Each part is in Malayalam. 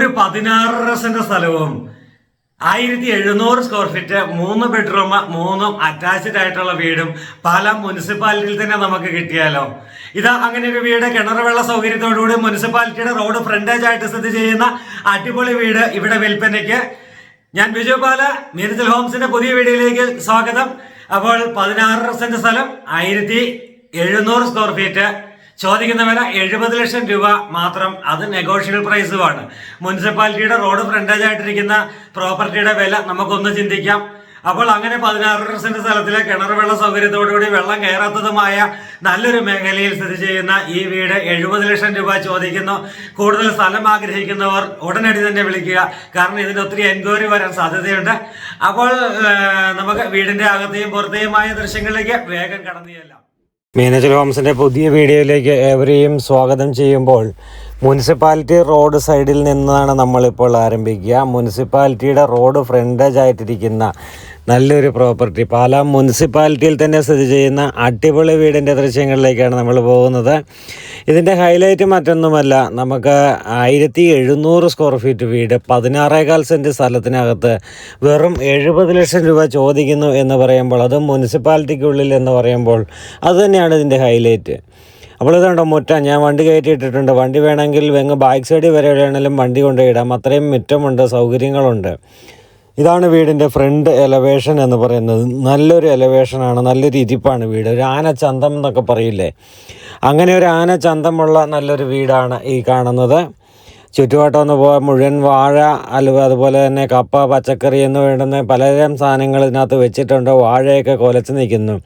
ഒരു പതിനാറര സെന്റ് സ്ഥലവും ആയിരത്തി എഴുന്നൂറ് സ്ക്വയർ ഫീറ്റ് മൂന്ന് ബെഡ്റൂം മൂന്നും അറ്റാച്ച്ഡ് ആയിട്ടുള്ള വീടും പാലാ മുനിസിപ്പാലിറ്റിയിൽ തന്നെ നമുക്ക് കിട്ടിയാലോ. ഇതാ അങ്ങനെ ഒരു വീട് കിണർ വെള്ള സൗകര്യത്തോടുകൂടി മുനിസിപ്പാലിറ്റിയുടെ റോഡ് ഫ്രണ്ടേജ് ആയിട്ട് സ്ഥിതി ചെയ്യുന്ന അടിപൊളി വീട് ഇവിടെ വിൽപ്പനയ്ക്ക്. ഞാൻ ബിജു പാല ഹോംസിന്റെ പുതിയ വീഡിയോയിലേക്ക് സ്വാഗതം. അപ്പോൾ പതിനാറര സെന്റ് സ്ഥലം ആയിരത്തി എഴുന്നൂറ് സ്ക്വയർ ഫീറ്റ് ചോദിക്കുന്ന വില എഴുപത് ലക്ഷം രൂപ മാത്രം. അത് നെഗോഷ്യബിൾ പ്രൈസുമാണ് മുനിസിപ്പാലിറ്റിയുടെ റോഡ് ഫ്രണ്ടേജ് ആയിട്ടിരിക്കുന്ന പ്രോപ്പർട്ടിയുടെ വില നമുക്കൊന്ന് ചിന്തിക്കാം. അപ്പോൾ അങ്ങനെ പതിനാറ് സെന്റ് സ്ഥലത്തിലെ കിണർ വെള്ള സൗകര്യത്തോടുകൂടി വെള്ളം കയറാത്തതുമായ നല്ലൊരു മേഖലയിൽ സ്ഥിതി ചെയ്യുന്ന ഈ വീട് എഴുപത് ലക്ഷം രൂപ ചോദിക്കുന്നു. കൂടുതൽ സ്ഥലം ആഗ്രഹിക്കുന്നവർ ഉടനടി തന്നെ വിളിക്കുക. കാരണം ഇതിന് ഒത്തിരി എൻക്വയറി വരാൻ സാധ്യതയുണ്ട്. അപ്പോൾ നമുക്ക് വീടിന്റെ അകത്തെയും പുറത്തെയുമായ ദൃശ്യങ്ങളിലേക്ക് വേഗം കടന്നു ചെല്ലാം. മീനച്ചൽ ഹോംസിന്റെ പുതിയ വീഡിയോയിലേക്ക് ഏവരെയും സ്വാഗതം ചെയ്യുമ്പോൾ മുനിസിപ്പാലിറ്റി റോഡ് സൈഡിൽ നിന്നാണ് നമ്മളിപ്പോൾ ആരംഭിക്കുക. മുനിസിപ്പാലിറ്റിയുടെ റോഡ് ഫ്രണ്ടേജ് ആയിട്ടിരിക്കുന്ന നല്ലൊരു പ്രോപ്പർട്ടി. പാലാ മുനിസിപ്പാലിറ്റിയിൽ തന്നെ സ്ഥിതി ചെയ്യുന്ന അടിപൊളി വീടിന്റെ ദൃശ്യങ്ങളിലേക്കാണ് നമ്മൾ പോകുന്നത്. ഇതിന്റെ ഹൈലൈറ്റ് മറ്റൊന്നുമല്ല നമുക്ക് ആയിരത്തി എഴുന്നൂറ് സ്ക്വയർ ഫീറ്റ് വീട് പതിനാറേകാൽ സെന്റ് സ്ഥലത്തിനകത്ത് വെറും എഴുപത് ലക്ഷം രൂപ ചോദിക്കുന്നു എന്ന് പറയുമ്പോൾ അതും മുനിസിപ്പാലിറ്റിക്കുള്ളിൽ എന്ന് പറയുമ്പോൾ അതുതന്നെയാണ് ഇതിന്റെ ഹൈലൈറ്റ്. അപ്പോൾ ഇതുണ്ടോ മുറ്റം? ഞാൻ വണ്ടി കയറ്റി ഇട്ടിട്ടുണ്ട് വണ്ടി വേണമെങ്കിൽ വെങ്ങ് ബാക്ക് സൈഡിൽ വരെ വേണമെങ്കിലും വണ്ടി കൊണ്ടുപോയിടാം. അത്രയും മുറ്റമുണ്ട് സൗകര്യങ്ങളുണ്ട്. ഇതാണ് വീടിന്റെ ഫ്രണ്ട് എലവേഷൻ എന്ന് പറയുന്നത്. നല്ലൊരു എലവേഷനാണ് നല്ലൊരു ഇരിപ്പാണ് വീട്. ഒരു ആന ചന്തം എന്നൊക്കെ പറയില്ലേ? അങ്ങനെ ഒരു ആന ചന്തമുള്ള നല്ലൊരു വീടാണ് ഈ കാണുന്നത്. ചുറ്റുവട്ടം ഒന്ന് പോകാൻ മുഴുവൻ വാഴ അലുവ അതുപോലെ തന്നെ കപ്പ പച്ചക്കറി എന്ന് വേണ്ടുന്ന പലതരം സാധനങ്ങൾ ഇതിനകത്ത് വെച്ചിട്ടുണ്ട്. വാഴയൊക്കെ കൊലച്ച് നിൽക്കുന്നു.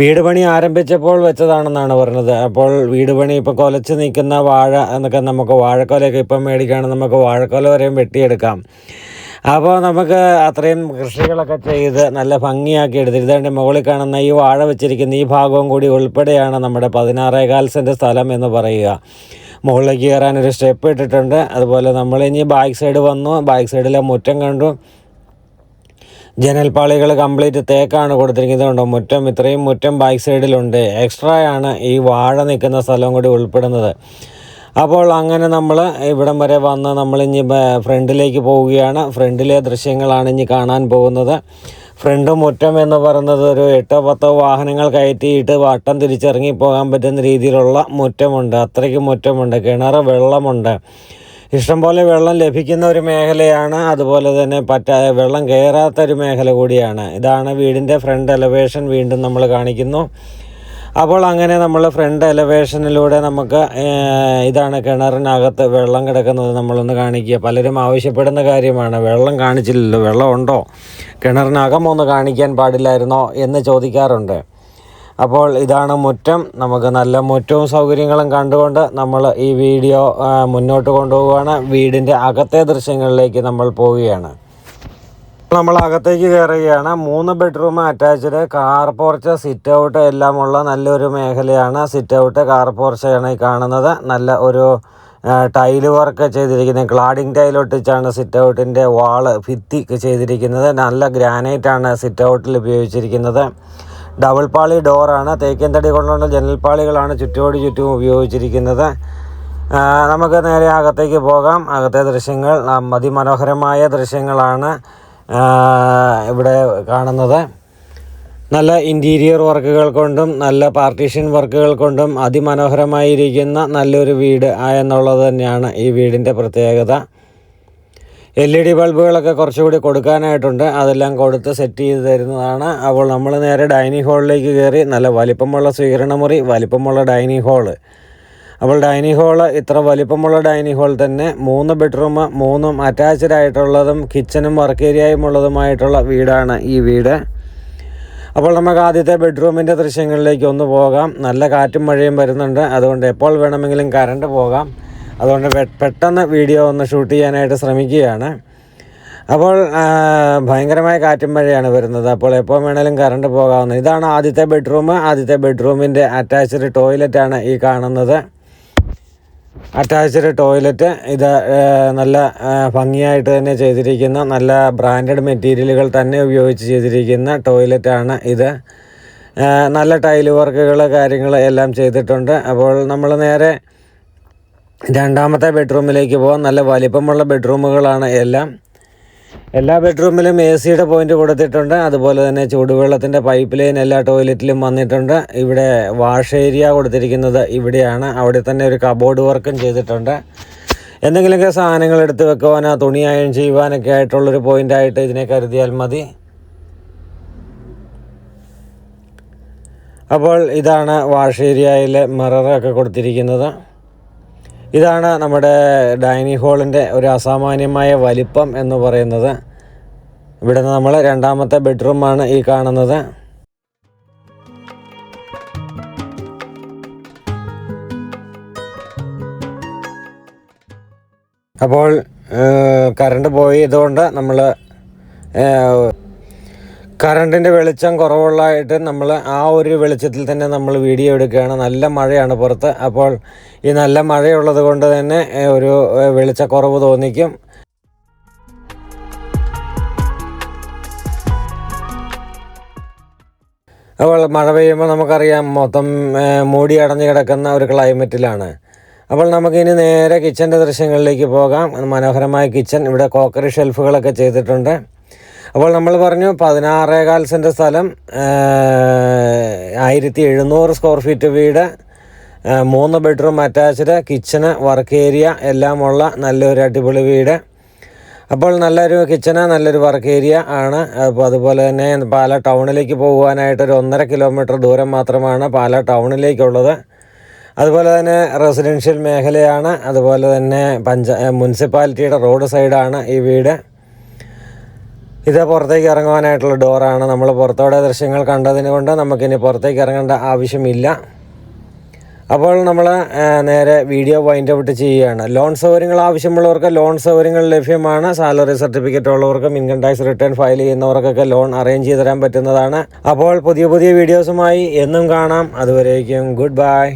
വീട് പണി ആരംഭിച്ചപ്പോൾ വെച്ചതാണെന്നാണ് പറഞ്ഞത്. അപ്പോൾ വീട് പണി ഇപ്പോൾ കൊലച്ച് നിൽക്കുന്ന വാഴ എന്നൊക്കെ നമുക്ക് വാഴക്കൊലയൊക്കെ ഇപ്പം മേടിക്കുകയാണെങ്കിൽ നമുക്ക് വാഴക്കൊല വരെയും വെട്ടിയെടുക്കാം. അപ്പോൾ നമുക്ക് അത്രയും കൃഷികളൊക്കെ ചെയ്ത് നല്ല ഭംഗിയാക്കി എടുത്തിട്ട് മുകളിൽ കാണുന്ന ഈ വാഴ വെച്ചിരിക്കുന്ന ഈ ഭാഗവും കൂടി ഉൾപ്പെടെയാണ് നമ്മുടെ പതിനാറേകാൽ സെന്റ് സ്ഥലം എന്ന് പറയുക. മുകളിലേക്ക് കയറാൻ ഒരു സ്റ്റെപ്പ് ഇട്ടിട്ടുണ്ട്. അതുപോലെ നമ്മൾ ഇനി ബാക്ക് സൈഡ് വന്നു. ബാക്ക് സൈഡിലെ മുറ്റം കണ്ടു. ജനൽപ്പാളികൾ കംപ്ലീറ്റ് തേക്കാണ് കൊടുത്തിരിക്കുന്നത് കണ്ടോ മുറ്റം ഇത്രയും മുറ്റം ബാക്ക് സൈഡിലുണ്ട് എക്സ്ട്രാ ആണ് ഈ വാഴ നിൽക്കുന്ന സ്ഥലവും കൂടി ഉൾപ്പെടുന്നത്. അപ്പോൾ അങ്ങനെ നമ്മൾ ഇവിടം വരെ വന്ന് നമ്മൾ ഇനി ഫ്രണ്ടിലേക്ക് പോവുകയാണ്. ഫ്രണ്ടിലെ ദൃശ്യങ്ങളാണ് ഇനി കാണാൻ പോകുന്നത്. ഫ്രണ്ട് മുറ്റം എന്ന് പറയുന്നത് ഒരു എട്ടോ പത്തോ വാഹനങ്ങൾ കയറ്റിയിട്ട് വട്ടം തിരിച്ചിറങ്ങി പോകാൻ പറ്റുന്ന രീതിയിലുള്ള മുറ്റമുണ്ട്. അത്രയ്ക്ക് മുറ്റമുണ്ട്. കിണർ വെള്ളമുണ്ട്. ഇഷ്ടംപോലെ വെള്ളം ലഭിക്കുന്ന ഒരു മേഖലയാണ്. അതുപോലെ തന്നെ പറ്റാ വെള്ളം കയറാത്ത ഒരു മേഖല കൂടിയാണ്. ഇതാണ് വീടിന്റെ ഫ്രണ്ട് എലവേഷൻ വീണ്ടും നമ്മൾ കാണിക്കുന്നു. അപ്പോൾ അങ്ങനെ നമ്മൾ ഫ്രണ്ട് എലവേഷനിലൂടെ നമുക്ക് ഇതാണ് കിണറിനകത്ത് വെള്ളം കിടക്കുന്നത് നമ്മളൊന്ന് കാണിക്കുക. പലരും ആവശ്യപ്പെടുന്ന കാര്യമാണ് വെള്ളം കാണിച്ചില്ലല്ലോ വെള്ളം ഉണ്ടോ കിണറിനകം ഒന്ന് കാണിക്കാൻ പാടില്ലായിരുന്നോ? എന്ന് ചോദിക്കാറുണ്ട്. അപ്പോൾ ഇതാണ് മുറ്റം. നമുക്ക് നല്ല മുറ്റവും സൗകര്യങ്ങളും കണ്ടുകൊണ്ട് നമ്മൾ ഈ വീഡിയോ മുന്നോട്ട് കൊണ്ടുപോവുകയാണ്. വീടിന്റെ അകത്തെ ദൃശ്യങ്ങളിലേക്ക് നമ്മൾ പോവുകയാണ്. നമ്മൾ അകത്തേക്ക് കയറുകയാണ്. മൂന്ന് bedroom attached. Car porch sit out എല്ലാം ഉള്ള നല്ലൊരു മേഖലയാണ് സിറ്റ് ഔട്ട് കാർ പോർച്ചയാണ് ഈ കാണുന്നത്. നല്ല ഒരു ടൈൽ വർക്ക് ചെയ്തിരിക്കുന്നത്. ക്ലാഡിംഗ് ടൈൽ ഒട്ടിച്ചാണ് സിറ്റ് ഔട്ടിന്റെ വാൾ ഭിത്തി ചെയ്തിരിക്കുന്നത്. നല്ല ഗ്രാനൈറ്റാണ് സിറ്റ് ഔട്ടിൽ ഉപയോഗിച്ചിരിക്കുന്നത്. ഡബിൾ പാളി ഡോറാണ്. തേക്കൻ തടി കൊണ്ടുള്ള ജനൽപ്പാളികളാണ് ചുറ്റോട് ചുറ്റും ഉപയോഗിച്ചിരിക്കുന്നത്. നമുക്ക് നേരെ അകത്തേക്ക് പോകാം. അകത്തെ ദൃശ്യങ്ങൾ അതിമനോഹരമായ ദൃശ്യങ്ങളാണ് ഇവിടെ കാണുന്നത്. നല്ല ഇന്റീരിയർ വർക്കുകൾ കൊണ്ടും നല്ല പാർട്ടീഷൻ വർക്കുകൾ കൊണ്ടും അതിമനോഹരമായിരിക്കുന്ന നല്ലൊരു വീട് എന്നുള്ളത് തന്നെയാണ് ഈ വീടിന്റെ പ്രത്യേകത. എൽ ഇ ഡി ബൾബുകളൊക്കെ കുറച്ചുകൂടി കൊടുക്കാനായിട്ടുണ്ട്. അതെല്ലാം കൊടുത്ത് സെറ്റ് ചെയ്ത് തരുന്നതാണ്. അപ്പോൾ നമ്മൾ നേരെ ഡൈനിങ് ഹാളിലേക്ക് കയറി നല്ല വലിപ്പമുള്ള സ്വീകരണമുറി വലിപ്പമുള്ള ഡൈനിങ് ഹാൾ. അപ്പോൾ ഡൈനിങ് ഹാൾ ഇത്ര വലിപ്പമുള്ള ഡൈനിങ് ഹാൾ തന്നെ മൂന്ന് ബെഡ്റൂം മൂന്നും അറ്റാച്ച്ഡ് ആയിട്ടുള്ളതും കിച്ചനും വർക്ക് ഏരിയയും ഉള്ളതുമായിട്ടുള്ള വീടാണ് ഈ വീട്. അപ്പോൾ നമുക്ക് ആദ്യത്തെ ബെഡ്റൂമിന്റെ ദൃശ്യങ്ങളിലേക്ക് ഒന്ന് പോകാം. നല്ല കാറ്റും മഴയും വരുന്നുണ്ട്. അതുകൊണ്ട് എപ്പോൾ വേണമെങ്കിലും കറണ്ട് പോകാം. അതുകൊണ്ട് പെട്ടെന്ന് വീഡിയോ ഒന്ന് ഷൂട്ട് ചെയ്യാനായിട്ട് ശ്രമിക്കുകയാണ്. അപ്പോൾ ഭയങ്കരമായ കാറ്റും മഴയാണ് വരുന്നത്. അപ്പോൾ എപ്പോൾ വേണേലും കറണ്ട് പോകാവുന്നത് ഇതാണ് ആദ്യത്തെ ബെഡ്റൂം. ആദ്യത്തെ ബെഡ്റൂമിന്റെ അറ്റാച്ച്ഡ് ടോയ്ലറ്റാണ് ഈ കാണുന്നത്. Attached toilet. ഇത് നല്ല ഭംഗിയായിട്ട് തന്നെ ചെയ്തിരിക്കുന്ന നല്ല ബ്രാൻഡഡ് മെറ്റീരിയലുകൾ തന്നെ ഉപയോഗിച്ച് ചെയ്തിരിക്കുന്ന ടോയ്ലറ്റാണ് ഇത്. നല്ല ടൈൽ വർക്കുകൾ കാര്യങ്ങൾ എല്ലാം ചെയ്തിട്ടുണ്ട്. അപ്പോൾ നമ്മൾ നേരെ രണ്ടാമത്തെ ബെഡ്റൂമിലേക്ക് പോകാം നല്ല വലിപ്പമുള്ള ബെഡ്റൂമുകളാണ് എല്ലാം. എല്ലാ ബെഡ്റൂമിലും എ സിയുടെ പോയിന്റ് കൊടുത്തിട്ടുണ്ട്. അതുപോലെ തന്നെ ചൂടുവെള്ളത്തിന്റെ പൈപ്പ് ലൈൻ എല്ലാ ടോയ്ലറ്റിലും വന്നിട്ടുണ്ട്. ഇവിടെ വാഷ് ഏരിയ കൊടുത്തിരിക്കുന്നത് ഇവിടെയാണ്. അവിടെ തന്നെ ഒരു കബോർഡ് വർക്കും ചെയ്തിട്ടുണ്ട്. എന്തെങ്കിലുമൊക്കെ സാധനങ്ങൾ എടുത്ത് വെക്കുവാനോ തുണി അയൺ ചെയ്യുവാനൊക്കെ ആയിട്ടുള്ളൊരു പോയിന്റായിട്ട് ഇതിനെ കരുതിയാൽ മതി. അപ്പോൾ ഇതാണ് വാഷ് ഏരിയയിലെ മിററൊക്കെ കൊടുത്തിരിക്കുന്നത്. ഇതാണ് നമ്മുടെ ഡൈനിങ് ഹാളിന്റെ ഒരു അസാമാന്യമായ വലിപ്പം എന്ന് പറയുന്നത്. ഇവിടെ നമ്മൾ രണ്ടാമത്തെ ബെഡ്റൂമാണ് ഈ കാണുന്നത്. അപ്പോൾ കറണ്ട് പോയതുകൊണ്ട് നമ്മൾ കറണ്ടിന്റെ വെളിച്ചം കുറവുള്ളതായിട്ട് നമ്മൾ ആ ഒരു വെളിച്ചത്തിൽ തന്നെ നമ്മൾ വീഡിയോ എടുക്കുകയാണ്. നല്ല മഴയാണ് പുറത്ത്. അപ്പോൾ ഈ നല്ല മഴയുള്ളത് കൊണ്ട് തന്നെ ഒരു വെളിച്ചക്കുറവ് തോന്നിക്കും. അപ്പോൾ മഴ പെയ്യുമ്പോൾ നമുക്കറിയാം മൊത്തം മൂടി അടഞ്ഞു കിടക്കുന്ന ഒരു ക്ലൈമറ്റിലാണ്. അപ്പോൾ നമുക്കിനി നേരെ കിച്ചന്റെ ദൃശ്യങ്ങളിലേക്ക് പോകാം. മനോഹരമായ കിച്ചൺ. ഇവിടെ കോക്കറി ഷെൽഫുകളൊക്കെ ചെയ്തിട്ടുണ്ട്. അപ്പോൾ നമ്മൾ പറഞ്ഞു പതിനാറേകാൽ സെന്റ് സ്ഥലം ആയിരത്തി എഴുന്നൂറ് സ്ക്വയർ ഫീറ്റ് വീട് മൂന്ന് bedroom attached kitchen work area എല്ലാം ഉള്ള നല്ലൊരു അടിപൊളി വീട്. അപ്പോൾ നല്ലൊരു കിച്ചണ് നല്ലൊരു വർക്ക് ഏരിയ ആണ്. അപ്പോൾ അതുപോലെ തന്നെ പാല ടൗണിലേക്ക് പോകുവാനായിട്ട് ഒരു ഒന്നര കിലോമീറ്റർ ദൂരം മാത്രമാണ് പാല ടൗണിലേക്കുള്ളത്. അതുപോലെ തന്നെ റെസിഡൻഷ്യൽ മേഖലയാണ്. അതുപോലെ തന്നെ പഞ്ച മുനിസിപ്പാലിറ്റിയുടെ റോഡ് സൈഡാണ് ഈ വീട്. ഇത് പുറത്തേക്ക് ഇറങ്ങുവാനായിട്ടുള്ള ഡോറാണ്. നമ്മൾ പുറത്തോടെ ദൃശ്യങ്ങൾ കണ്ടതിന് കൊണ്ട് നമുക്കിനി പുറത്തേക്ക് ഇറങ്ങേണ്ട ആവശ്യമില്ല. അപ്പോൾ നമ്മൾ നേരെ വീഡിയോ വൈൻഡ് ഔട്ട് ചെയ്യുകയാണ്. ലോൺ സൗകര്യങ്ങൾ ആവശ്യമുള്ളവർക്ക് ലോൺ സൗകര്യങ്ങൾ ലഭ്യമാണ്. സാലറി സർട്ടിഫിക്കറ്റ് ഉള്ളവർക്കും ഇൻകം ടാക്സ് റിട്ടേൺ ഫയൽ ചെയ്യുന്നവർക്കൊക്കെ ലോൺ അറേഞ്ച് ചെയ്ത് തരാൻ പറ്റുന്നതാണ്. അപ്പോൾ പുതിയ പുതിയ വീഡിയോസുമായി എന്നും കാണാം. അതുവരേക്കും ഗുഡ് ബൈ